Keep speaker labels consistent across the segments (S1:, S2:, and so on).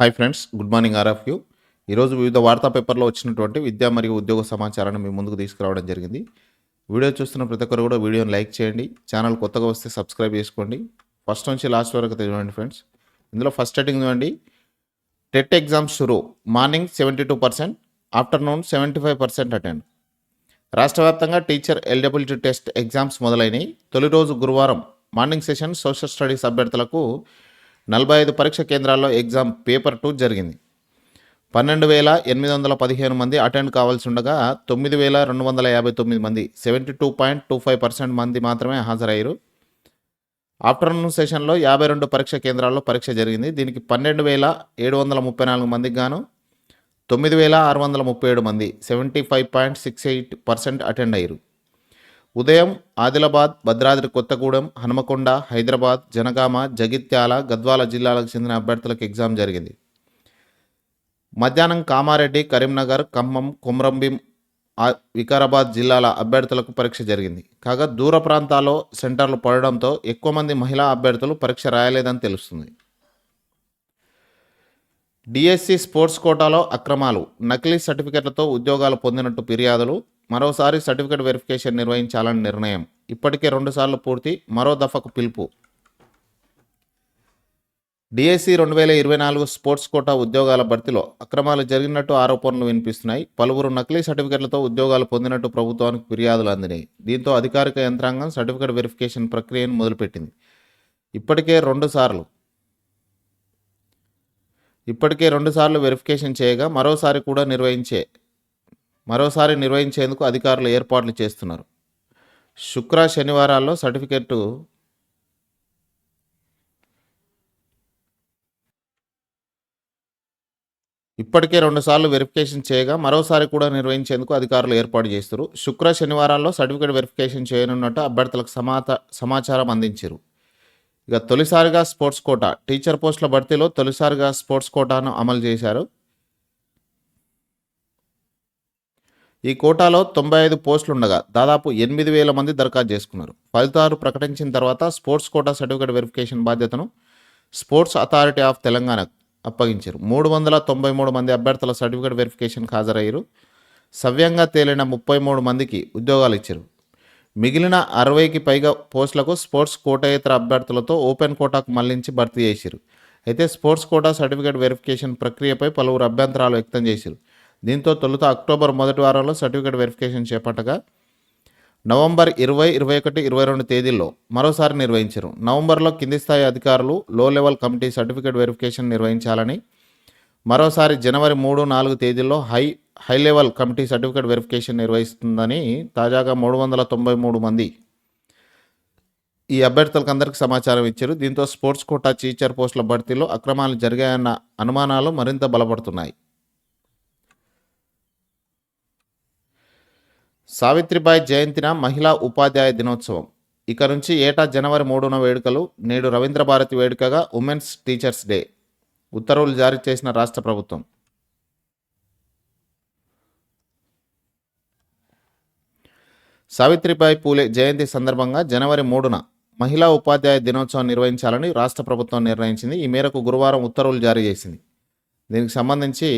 S1: Hi friends good morning all of you. ఈరోజు వివిధ వార్తా పేపర్లో వచ్చినటువంటి విద్యా మరియు ఉద్యోగ సమాచారాన్ని మీ ముందుకు తీసుకురావడం జరిగింది. వీడియో చూస్తున్న ప్రతి ఒక్కరు కూడా వీడియోని లైక్ చేయండి ఛానల్ కొత్తగా వస్తే సబ్స్క్రైబ్ చేసుకోండి. ఫస్ట్ నుంచి లాస్ట్ వరకు చూడండి ఫ్రెండ్స్. ఇందులో ఫస్ట్ హెడ్డింగ్ చూడండి. టెట్ ఎగ్జామ్స్ షురూ. Morning seventy two percent afternoon seventy five percent attend. రాష్ట్ర వ్యాప్తంగా టీచర్ ఎలిజిబిలిటీ టెస్ట్ ఎగ్జామ్స్ మొదలైనవి తొలి రోజు గురువారం మార్నింగ్ సెషన్ సోషల్ స్టడీస్ అభ్యర్థులకు నలభై ఐదు పరీక్ష కేంద్రాల్లో ఎగ్జామ్ పేపర్ టూ జరిగింది. పన్నెండు వేల ఎనిమిది వందల పదిహేను మంది అటెండ్ కావాల్సి ఉండగా తొమ్మిది వేల రెండు వందల యాభై తొమ్మిది మంది seventy two point two five percent మంది మాత్రమే హాజరయ్యారు. ఆఫ్టర్నూన్ సెషన్లో యాభై రెండు పరీక్ష కేంద్రాల్లో పరీక్ష జరిగింది. దీనికి పన్నెండు వేల ఏడు వందల ముప్పై నాలుగు మందికి గాను తొమ్మిది వేల ఆరు వందల ముప్పై ఏడు మంది seventy five point six eight percent attend అయ్యారు. ఉదయం ఆదిలాబాద్ భద్రాద్రి కొత్తగూడెం హనుమకొండ హైదరాబాద్ జనగామ జగిత్యాల గద్వాల జిల్లాలకు చెందిన అభ్యర్థులకు ఎగ్జామ్ జరిగింది. మధ్యాహ్నం కామారెడ్డి కరీంనగర్ ఖమ్మం కొమరంభీం వికారాబాద్ జిల్లాల అభ్యర్థులకు పరీక్ష జరిగింది. కాగా దూర ప్రాంతాల్లో సెంటర్లు పడడంతో ఎక్కువ మంది మహిళా అభ్యర్థులు పరీక్ష రాయలేదని తెలుస్తుంది. డిఎస్సి స్పోర్ట్స్ కోటాలో అక్రమాలు నకిలీ సర్టిఫికెట్లతో ఉద్యోగాలు పొందినట్టు ఫిర్యాదులు మరోసారి సర్టిఫికేట్ వెరిఫికేషన్ నిర్వహించాలని నిర్ణయం. ఇప్పటికే రెండుసార్లు పూర్తి మరో దఫకు పిలుపు. డిఎస్సి రెండు వేల ఇరవై నాలుగు స్పోర్ట్స్ కోటా ఉద్యోగాల భర్తీలో అక్రమాలు జరిగినట్టు ఆరోపణలు వినిపిస్తున్నాయి. పలువురు నకిలీ సర్టిఫికెట్లతో ఉద్యోగాలు పొందినట్టు ప్రభుత్వానికి ఫిర్యాదులు అందినాయి. దీంతో అధికారిక యంత్రాంగం సర్టిఫికేట్ వెరిఫికేషన్ ప్రక్రియను మొదలుపెట్టింది. ఇప్పటికే రెండుసార్లు ఇప్పటికే రెండుసార్లు వెరిఫికేషన్ చేయగా మరోసారి కూడా నిర్వహించే మరోసారి నిర్వహించేందుకు అధికారులు ఏర్పాట్లు చేస్తున్నారు. శుక్ర శనివారాల్లో సర్టిఫికెట్టు ఇప్పటికే రెండుసార్లు వెరిఫికేషన్ చేయగా మరోసారి కూడా నిర్వహించేందుకు అధికారులు ఏర్పాటు చేస్తారు శుక్ర శనివారాల్లో సర్టిఫికేట్ వెరిఫికేషన్ చేయనున్నట్టు అభ్యర్థులకు సమాత సమాచారం అందించారు. ఇక తొలిసారిగా స్పోర్ట్స్ కోటా టీచర్ పోస్టుల భర్తీలో తొలిసారిగా స్పోర్ట్స్ కోటాను అమలు చేశారు. ఈ కోటాలో తొంభై ఐదు పోస్టులుండగా దాదాపు ఎనిమిది వేల మంది దరఖాస్తు చేసుకున్నారు. ఫలితాలు ప్రకటించిన తర్వాత స్పోర్ట్స్ కోటా సర్టిఫికేట్ వెరిఫికేషన్ బాధ్యతను స్పోర్ట్స్ అథారిటీ ఆఫ్ తెలంగాణకు అప్పగించారు. మూడు వందల తొంభై మూడు మంది అభ్యర్థుల సర్టిఫికేట్ వెరిఫికేషన్కి హాజరయ్యారు. సవ్యంగా తేలిన ముప్పై మూడు మందికి ఉద్యోగాలు ఇచ్చారు. మిగిలిన అరవైకి పైగా పోస్టులకు స్పోర్ట్స్ కోటేతర అభ్యర్థులతో ఓపెన్ కోటాకు మళ్ళించి భర్తీ చేశారు. అయితే స్పోర్ట్స్ కోటా సర్టిఫికేట్ వెరిఫికేషన్ ప్రక్రియపై పలువురు అభ్యంతరాలు వ్యక్తం చేశారు. దీంతో తొలుత అక్టోబర్ మొదటి వారంలో సర్టిఫికేట్ వెరిఫికేషన్ చేపట్టగా నవంబర్ ఇరవై ఇరవై ఒకటి ఇరవై రెండు తేదీల్లో మరోసారి నిర్వహించారు. నవంబర్లో కింది స్థాయి అధికారులు లో లెవెల్ కమిటీ సర్టిఫికేట్ వెరిఫికేషన్ నిర్వహించాలని మరోసారి జనవరి మూడు నాలుగు తేదీల్లో high high level committee certificate verification నిర్వహిస్తుందని తాజాగా మూడు వందల తొంభై మూడు మంది ఈ అభ్యర్థులకు అందరికీ సమాచారం ఇచ్చారు. దీంతో స్పోర్ట్స్ కోటా టీచర్ పోస్టుల భర్తీలో అక్రమాలు జరిగాయన్న అనుమానాలు మరింత బలపడుతున్నాయి. సావిత్రిబాయి జయంతిన మహిళా ఉపాధ్యాయ దినోత్సవం. ఇక నుంచి ఏటా జనవరి మూడున వేడుకలు నేడు రవీంద్ర భారతి వేడుకగా ఉమెన్స్ టీచర్స్ డే. ఉత్తర్వులు జారీ చేసిన రాష్ట్ర ప్రభుత్వం. సావిత్రిబాయి పూలే జయంతి సందర్భంగా జనవరి మూడున మహిళా ఉపాధ్యాయ దినోత్సవం నిర్వహించాలని రాష్ట్ర ప్రభుత్వం నిర్ణయించింది. ఈ మేరకు గురువారం ఉత్తర్వులు జారీ చేసింది. దీనికి సంబంధించి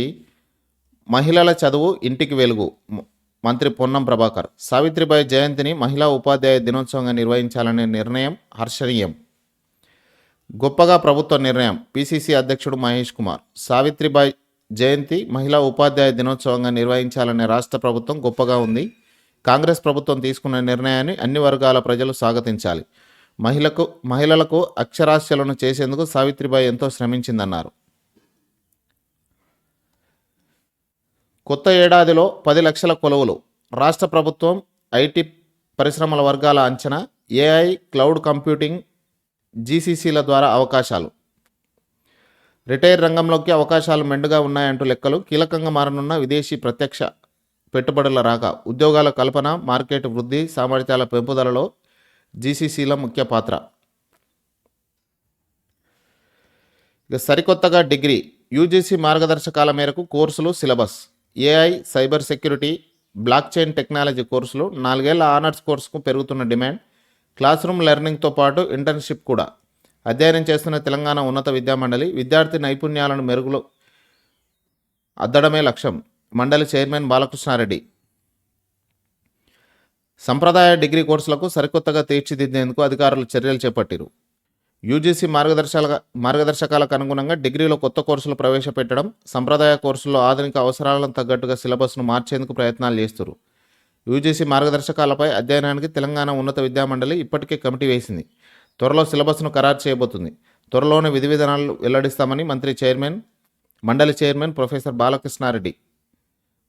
S1: మహిళల చదువు ఇంటికి వెలుగు మంత్రి పొన్నం ప్రభాకర్. సావిత్రిబాయి జయంతిని మహిళా ఉపాధ్యాయ దినోత్సవంగా నిర్వహించాలనే నిర్ణయం హర్షణీయం. గొప్పగా ప్రభుత్వ నిర్ణయం పిసిసి అధ్యక్షుడు మహేష్ కుమార్. సావిత్రిబాయి జయంతి మహిళా ఉపాధ్యాయ దినోత్సవంగా నిర్వహించాలనే రాష్ట్ర ప్రభుత్వం గొప్పగా ఉంది. కాంగ్రెస్ ప్రభుత్వం తీసుకున్న నిర్ణయాన్ని అన్ని వర్గాల ప్రజలు స్వాగతించాలి. మహిళకు మహిళలకు అక్షరాస్యలను చేసేందుకు సావిత్రిబాయి ఎంతో శ్రమించిందన్నారు. కొత్త ఏడాదిలో పది లక్షల కొలువులు. రాష్ట్ర ప్రభుత్వం ఐటీ పరిశ్రమల వర్గాల అంచనా ఏఐ క్లౌడ్ కంప్యూటింగ్ జీసీసీల ద్వారా అవకాశాలు. రిటైర్ రంగంలోకి అవకాశాలు మెండుగా ఉన్నాయంటూ లెక్కలు కీలకంగా మారనున్న విదేశీ ప్రత్యక్ష పెట్టుబడుల రాక ఉద్యోగాల కల్పన మార్కెట్ వృద్ధి సామర్థ్యాల పెంపుదలలో జీసీసీల ముఖ్య పాత్ర. ఇక సరికొత్తగా డిగ్రీ యూజీసీ మార్గదర్శకాల మేరకు courses syllabus. AI cyber security blockchain technology courses నాలుగేళ్ళ ఆనర్స్ కోర్సుకు పెరుగుతున్న డిమాండ్ క్లాస్ రూమ్ లెర్నింగ్తో పాటు ఇంటర్న్షిప్ కూడా. అధ్యయనం చేస్తున్న తెలంగాణ ఉన్నత విద్యామండలి విద్యార్థి నైపుణ్యాలను మెరుగులో అద్దడమే లక్ష్యం. మండలి చైర్మన్ బాలకృష్ణారెడ్డి. సంప్రదాయ డిగ్రీ కోర్సులకు సరికొత్తగా తీర్చిదిద్దేందుకు అధికారులు చర్యలు చేపట్టారు. యూజీసీ మార్గదర్శకాల మార్గదర్శకాలకు అనుగుణంగా డిగ్రీలో కొత్త కోర్సులు ప్రవేశపెట్టడం సంప్రదాయ కోర్సుల్లో ఆధునిక అవసరాలను తగ్గట్టుగా సిలబస్ను మార్చేందుకు ప్రయత్నాలు చేస్తారు. యూజీసీ మార్గదర్శకాలపై అధ్యయనానికి తెలంగాణ ఉన్నత విద్యామండలి ఇప్పటికే కమిటీ వేసింది. త్వరలో సిలబస్ను ఖరారు చేయబోతుంది. త్వరలోనే విధి విధానాలు వెల్లడిస్తామని మంత్రి చైర్మన్ మండలి చైర్మన్ ప్రొఫెసర్ బాలకృష్ణారెడ్డి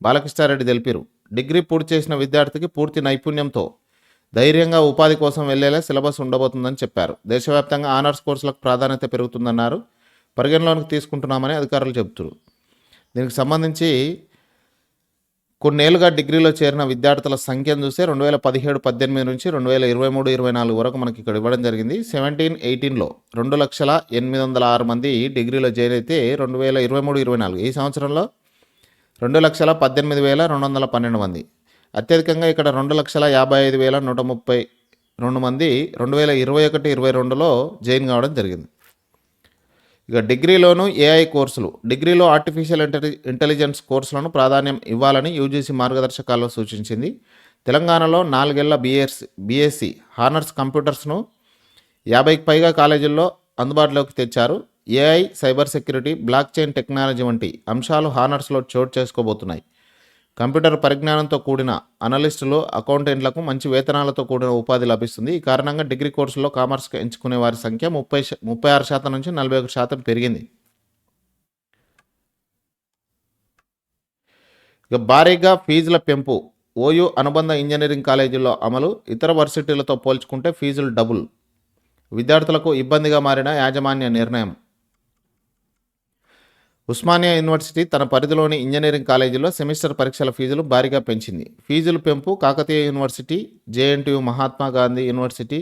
S1: బాలకృష్ణారెడ్డి తెలిపారు. డిగ్రీ పూర్తి చేసిన విద్యార్థికి పూర్తి నైపుణ్యంతో ధైర్యంగా ఉపాధి కోసం వెళ్ళేలా సిలబస్ ఉండబోతుందని చెప్పారు. దేశవ్యాప్తంగా ఆనర్స్ కోర్సులకు ప్రాధాన్యత పెరుగుతుందన్నారు. పరిగణలోకి తీసుకుంటున్నామని అధికారులు చెబుతారు. దీనికి సంబంధించి కొన్నేళ్ళుగా డిగ్రీలో చేరిన విద్యార్థుల సంఖ్యను చూస్తే రెండు వేల పదిహేడు పద్దెనిమిది నుంచి రెండు వేల ఇరవై మూడు ఇరవై నాలుగు వరకు మనకి ఇక్కడ ఇవ్వడం జరిగింది. సెవెంటీన్ ఎయిటీన్లో రెండు లక్షల ఎనిమిది వందల ఆరు మంది డిగ్రీలో జాయిన్ అయితే రెండు వేల ఇరవై మూడు ఇరవై నాలుగు. ఈ సంవత్సరంలో రెండు లక్షల పద్దెనిమిది వేల రెండు వందల పన్నెండు మంది. అత్యధికంగా ఇక్కడ రెండు లక్షల యాభై ఐదు వేల నూట ముప్పై రెండు మంది రెండు వేల ఇరవై ఒకటి ఇరవై రెండులో జాయిన్ కావడం జరిగింది. ఇక డిగ్రీలోను ఏఐ కోర్సులు డిగ్రీలో ఆర్టిఫిషియల్ ఇంటెలి ఇంటెలిజెన్స్ కోర్సులను ప్రాధాన్యం ఇవ్వాలని యూజీసీ మార్గదర్శకాల్లో సూచించింది. తెలంగాణలో నాలుగేళ్ళ బీఎస్ బీఎస్సీ హానర్స్ కంప్యూటర్స్ను యాభైకి పైగా కాలేజీల్లో అందుబాటులోకి తెచ్చారు. AI cyber security blockchain technology వంటి అంశాలు హానర్స్లో చోటు చేసుకోబోతున్నాయి. కంప్యూటర్ పరిజ్ఞానంతో కూడిన అనలిస్టులు అకౌంటెంట్లకు మంచి వేతనాలతో కూడిన ఉపాధి లభిస్తుంది. ఈ కారణంగా డిగ్రీ కోర్సుల్లో కామర్స్ ఎంచుకునే వారి సంఖ్య ముప్పై ముప్పై ఆరు శాతం నుంచి నలభై ఒక శాతం పెరిగింది. ఇక భారీగా ఫీజుల పెంపు ఓయూ అనుబంధ ఇంజనీరింగ్ కాలేజీల్లో అమలు ఇతర వర్సిటీలతో పోల్చుకుంటే ఫీజులు డబుల్. విద్యార్థులకు ఇబ్బందిగా మారిన యాజమాన్య నిర్ణయం. ఉస్మానియా యూనివర్సిటీ తన పరిధిలోని ఇంజనీరింగ్ కాలేజీలో సెమిస్టర్ పరీక్షల ఫీజులు భారీగా పెంచింది. ఫీజులు పెంపు Kakatiya university JNTU Mahatma Gandhi university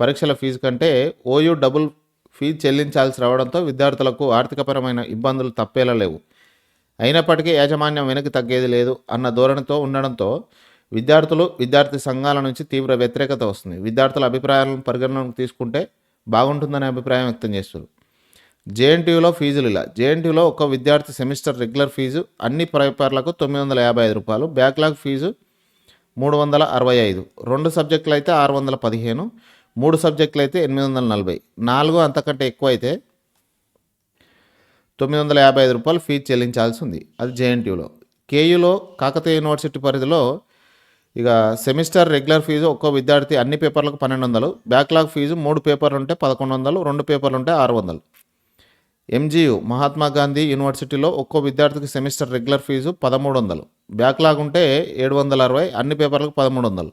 S1: పరీక్షల ఫీజు కంటే ఓయూ డబుల్ ఫీజు చెల్లించాల్సి రావడంతో విద్యార్థులకు ఆర్థికపరమైన ఇబ్బందులు తప్పేలా లేవు. అయినప్పటికీ యాజమాన్యం వెనక్కి తగ్గేది లేదు అన్న ధోరణితో ఉండడంతో విద్యార్థులు విద్యార్థి సంఘాల నుంచి తీవ్ర వ్యతిరేకత వస్తుంది. విద్యార్థుల అభిప్రాయాలను పరిగణలోకి తీసుకుంటే బాగుంటుందనే అభిప్రాయం వ్యక్తం చేస్తారు జేఎన్టీయూలో ఫీజులు ఇలా. జేఎన్టీయూలో ఒక విద్యార్థి సెమిస్టర్ రెగ్యులర్ ఫీజు అన్ని పేపర్లకు తొమ్మిది వందల యాభై ఐదు రూపాయలు. బ్యాక్లాగ్ ఫీజు మూడు వందల అరవై ఐదు. రెండు సబ్జెక్టులు అయితే ఆరు వందల పదిహేను. మూడు సబ్జెక్టులు అయితే ఎనిమిది వందల నలభై. నాలుగు అంతకంటే ఎక్కువ అయితే తొమ్మిది వందల యాభై ఐదు రూపాయలు ఫీజు చెల్లించాల్సి ఉంది అది జేఎన్టీయూలో. కేయూలో కాకతీయ యూనివర్సిటీ పరిధిలో ఇక సెమిస్టర్ రెగ్యులర్ ఫీజు ఒక్కో విద్యార్థి అన్ని పేపర్లకు పన్నెండు వందలు. బ్యాక్లాగ్ ఫీజు మూడు పేపర్లు ఉంటే పదకొండు వందలు రెండు పేపర్లు ఉంటే ఆరు వందలు. ఎంజీయు మహాత్మా గాంధీ యూనివర్సిటీలో ఒక్కో విద్యార్థికి సెమిస్టర్ రెగ్యులర్ ఫీజు పదమూడు వందలు బ్యాక్లాగ్ ఉంటే ఏడు వందల అరవై అన్ని పేపర్లకు పదమూడు వందలు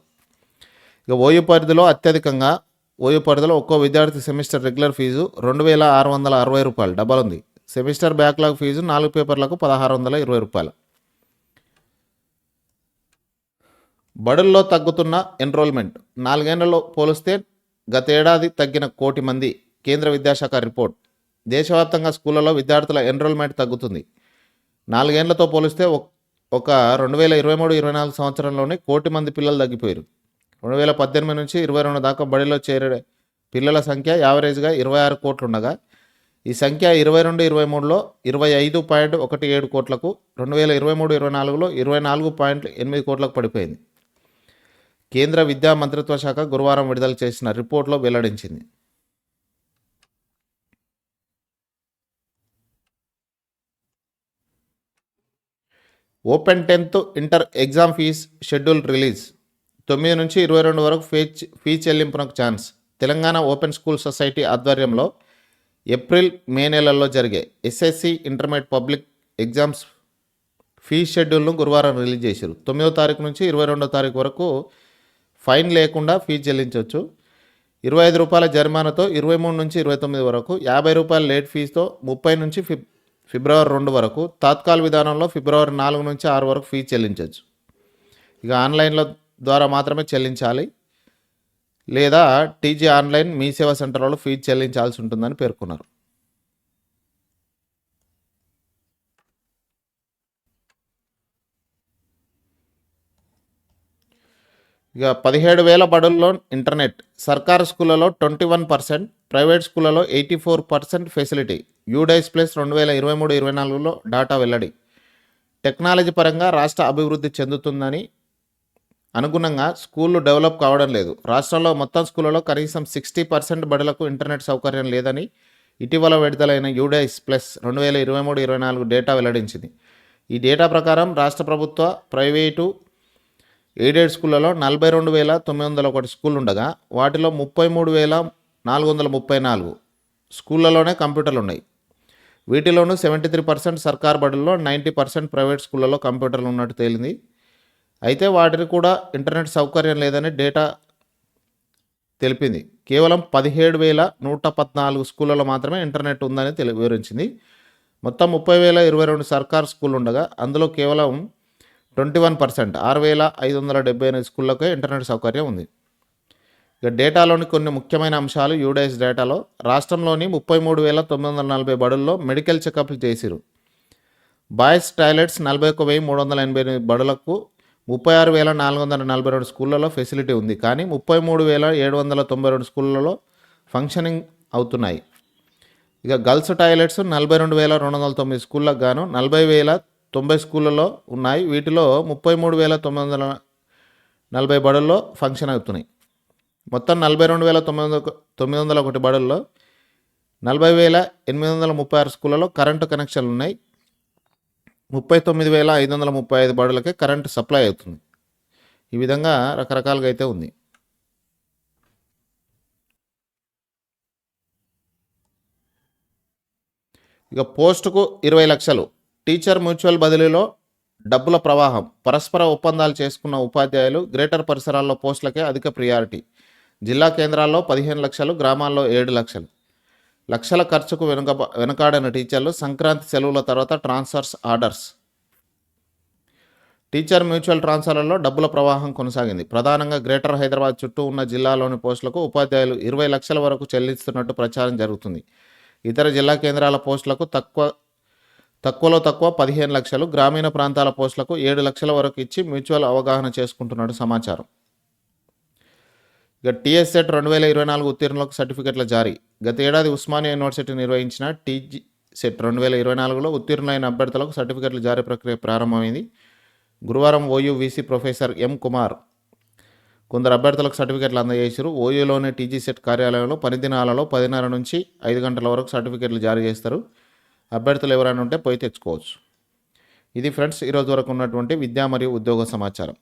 S1: ఇక ఓయూ పరిధిలో అత్యధికంగా ఓయూ పరిధిలో ఒక్కో విద్యార్థి సెమిస్టర్ రెగ్యులర్ ఫీజు రెండు వేల ఆరు వందల అరవై రూపాయలు డబల్ ఉంది సెమిస్టర్ బ్యాక్లాగ్ ఫీజు నాలుగు పేపర్లకు పదహారు వందల ఇరవై రూపాయలు. బడుల్లో తగ్గుతున్న ఎన్రోల్మెంట్. నాలుగేళ్ళలో పోలిస్తే గతేడాది తగ్గిన కోటి మంది కేంద్ర విద్యాశాఖ రిపోర్ట్. దేశవ్యాప్తంగా స్కూళ్ళలో విద్యార్థుల ఎన్రోల్మెంట్ తగ్గుతుంది. నాలుగేళ్ళతో పోలిస్తే ఒక రెండు వేల ఇరవై మూడు ఇరవై నాలుగు సంవత్సరంలోనే కోటి మంది పిల్లలు తగ్గిపోయారు. రెండు వేల పద్దెనిమిది నుంచి ఇరవై రెండు దాకా బడిలో చేరే పిల్లల సంఖ్య యావరేజ్గా ఇరవై ఆరు కోట్లు ఉండగా ఈ సంఖ్య ఇరవై రెండు ఇరవై మూడులో ఇరవై ఐదు పాయింట్ ఒకటి ఏడు కోట్లకు రెండు వేల ఇరవై మూడు ఇరవై నాలుగులో ఇరవై నాలుగు పాయింట్ ఎనిమిది కోట్లకు పడిపోయింది. కేంద్ర విద్యా మంత్రిత్వ శాఖ గురువారం విడుదల చేసిన రిపోర్ట్లో వెల్లడించింది. Open tenth inter exam fee schedule release. తొమ్మిది నుంచి ఇరవై రెండు వరకు ఫీ ఫీ చెల్లింపునకు chance. Telangana open school society ఆధ్వర్యంలో ఏప్రిల్ మే నెలల్లో జరిగే SSC intermediate public exams fee షెడ్యూల్ను గురువారం రిలీజ్ చేశారు. తొమ్మిదో తారీఖు నుంచి ఇరవై రెండో తారీఖు వరకు ఫైన్ లేకుండా ఫీ చెల్లించవచ్చు ఇరవై ఐదు రూపాయల జరిమానాతో ఇరవై మూడు నుంచి ఇరవై తొమ్మిది వరకు యాభై రూపాయల లేట్ ఫీజుతో ముప్పై నుంచి ఫిఫ్ ఫిబ్రవరి రెండు వరకు. తాత్కాల విధానంలో ఫిబ్రవరి నాలుగు నుంచి ఆరు వరకు ఫీజు చెల్లించవచ్చు ఇక ఆన్లైన్లో ద్వారా మాత్రమే చెల్లించాలి. లేదా టీజీ ఆన్లైన్ మీ సేవా సెంటర్లలో ఫీజు చెల్లించాల్సి ఉంటుందని పేర్కొన్నారు. ఇక పదిహేడు వేల బడుల్లో ఇంటర్నెట్. సర్కారు స్కూళ్ళలో ట్వంటీ వన్ పర్సెంట్ ప్రైవేట్ స్కూళ్ళలో eighty four percent facility. UDISE plus రెండు వేల ఇరవై మూడు ఇరవై నాలుగులో డాటా వెల్లడి. టెక్నాలజీ పరంగా రాష్ట్ర అభివృద్ధి చెందుతుందని అనుగుణంగా స్కూళ్ళు డెవలప్ కావడం లేదు. రాష్ట్రంలో మొత్తం స్కూళ్ళలో కనీసం సిక్స్టీ పర్సెంట్ బడులకు ఇంటర్నెట్ సౌకర్యం లేదని ఇటీవల విడుదలైన యూడైస్ ప్లస్ రెండు వేల ఇరవై మూడు ఇరవై నాలుగు డేటా వెల్లడించింది. ఈ డేటా ప్రకారం రాష్ట్ర ప్రభుత్వ ప్రైవేటు ఎయిడెడ్ స్కూళ్ళలో నలభై రెండు వేల తొమ్మిది వందల ఒకటి స్కూల్ ఉండగా వాటిలో ముప్పై మూడు వేల నాలుగు వందల ముప్పై నాలుగు స్కూళ్ళలోనే కంప్యూటర్లు ఉన్నాయి. వీటిలోనూ సెవెంటీ త్రీ పర్సెంట్ సర్కార్ బడుల్లో నైంటీ పర్సెంట్ ప్రైవేట్ స్కూళ్ళలో కంప్యూటర్లు ఉన్నట్టు తేలింది. అయితే వాటికి కూడా ఇంటర్నెట్ సౌకర్యం లేదని డేటా తెలిపింది. కేవలం పదిహేడు వేల నూట పద్నాలుగు స్కూళ్ళలో మాత్రమే ఇంటర్నెట్ ఉందని తెలి వివరించింది. మొత్తం ముప్పై వేల ఇరవై రెండు సర్కార్ స్కూల్ ఉండగా అందులో కేవలం ట్వంటీ వన్ పర్సెంట్. ఆరు వేల ఐదు వందల డెబ్బై ఎనిమిది స్కూళ్ళకే ఇంటర్నెట్ సౌకర్యం ఉంది. ఇక డేటాలోని కొన్ని ముఖ్యమైన అంశాలు యూడైస్ డేటాలో రాష్ట్రంలోని ముప్పై మూడు వేల తొమ్మిది వందల నలభై బడుల్లో మెడికల్ చెకప్లు చేసిరు. బాయ్స్ టాయిలెట్స్ నలభై ఒక వెయ్యి మూడు వందల ఎనభై ఎనిమిది బడులకు ముప్పై ఆరు వేల నాలుగు వందల నలభై రెండు స్కూళ్ళలో ఫెసిలిటీ ఉంది. కానీ ముప్పై మూడు వేల ఏడు వందల తొంభై రెండు స్కూళ్ళలో ఫంక్షనింగ్ అవుతున్నాయి. ఇక గర్ల్స్ టాయిలెట్స్ నలభై రెండు వేల రెండు వందల తొమ్మిది స్కూళ్ళకు గాను నలభై వేల తొంభై స్కూళ్ళలో ఉన్నాయి. వీటిలో ముప్పై మూడు వేల తొమ్మిది వందల నలభై బడుల్లో ఫంక్షన్ అవుతున్నాయి. మొత్తం నలభై రెండు వేల తొమ్మిది వందల తొమ్మిది వందల ఒకటి బడుల్లో నలభై వేల ఎనిమిది వందల ముప్పై ఆరు స్కూళ్ళలో కరెంటు కనెక్షన్లు ఉన్నాయి. ముప్పై తొమ్మిది వేల ఐదు వందల ముప్పై ఐదు బడులకే కరెంటు సప్లై అవుతుంది. ఈ విధంగా రకరకాలుగా అయితే ఉంది. ఇక పోస్టుకు ఇరవై లక్షలు. టీచర్ మ్యూచువల్ బదిలీలో డబ్బుల ప్రవాహం పరస్పర ఒప్పందాలు చేసుకున్న ఉపాధ్యాయులు గ్రేటర్ పరిసరాల్లో పోస్టులకే అధిక ప్రియారిటీ. జిల్లా కేంద్రాల్లో పదిహేను లక్షలు గ్రామాల్లో ఏడు లక్షలు. లక్షల ఖర్చుకు వెనుక వెనుకాడిన టీచర్లు సంక్రాంతి సెలవుల తర్వాత ట్రాన్స్ఫర్స్ ఆర్డర్స్. టీచర్ మ్యూచువల్ ట్రాన్స్ఫర్లలో డబ్బుల ప్రవాహం కొనసాగింది. ప్రధానంగా గ్రేటర్ హైదరాబాద్ చుట్టూ ఉన్న జిల్లాలోని పోస్టులకు ఉపాధ్యాయులు ఇరవై లక్షల వరకు చెల్లిస్తున్నట్టు ప్రచారం జరుగుతుంది. ఇతర జిల్లా కేంద్రాల పోస్టులకు తక్కువ తక్కువలో తక్కువ పదిహేను లక్షలు గ్రామీణ ప్రాంతాల పోస్టులకు ఏడు లక్షల వరకు ఇచ్చి మ్యూచువల్ అవగాహన చేసుకుంటున్నట్టు సమాచారం. ఇక టీఎస్సెట్ రెండు వేల ఇరవై నాలుగు ఉత్తీర్ణులకు సర్టిఫికెట్ల జారీ. గత ఏడాది ఉస్మానియా యూనివర్సిటీ నిర్వహించిన టీజీ సెట్ రెండు వేల ఇరవై నాలుగులో ఉత్తీర్ణులైన అభ్యర్థులకు సర్టిఫికెట్ల జారీ ప్రక్రియ ప్రారంభమైంది. గురువారం OU VC professor M Kumar కొందరు అభ్యర్థులకు సర్టిఫికెట్లు అందజేశారు. ఓయూలోని టీజీ సెట్ కార్యాలయంలో పని దినాలలో పదిన్నర నుంచి ఐదు గంటల వరకు సర్టిఫికెట్లు జారీ చేస్తారు. అభ్యర్థులు ఎవరైనా ఉంటే పోయి తెచ్చుకోవచ్చు. ఇది ఫ్రెండ్స్ ఈరోజు వరకు ఉన్నటువంటి విద్యా మరియు ఉద్యోగ సమాచారం.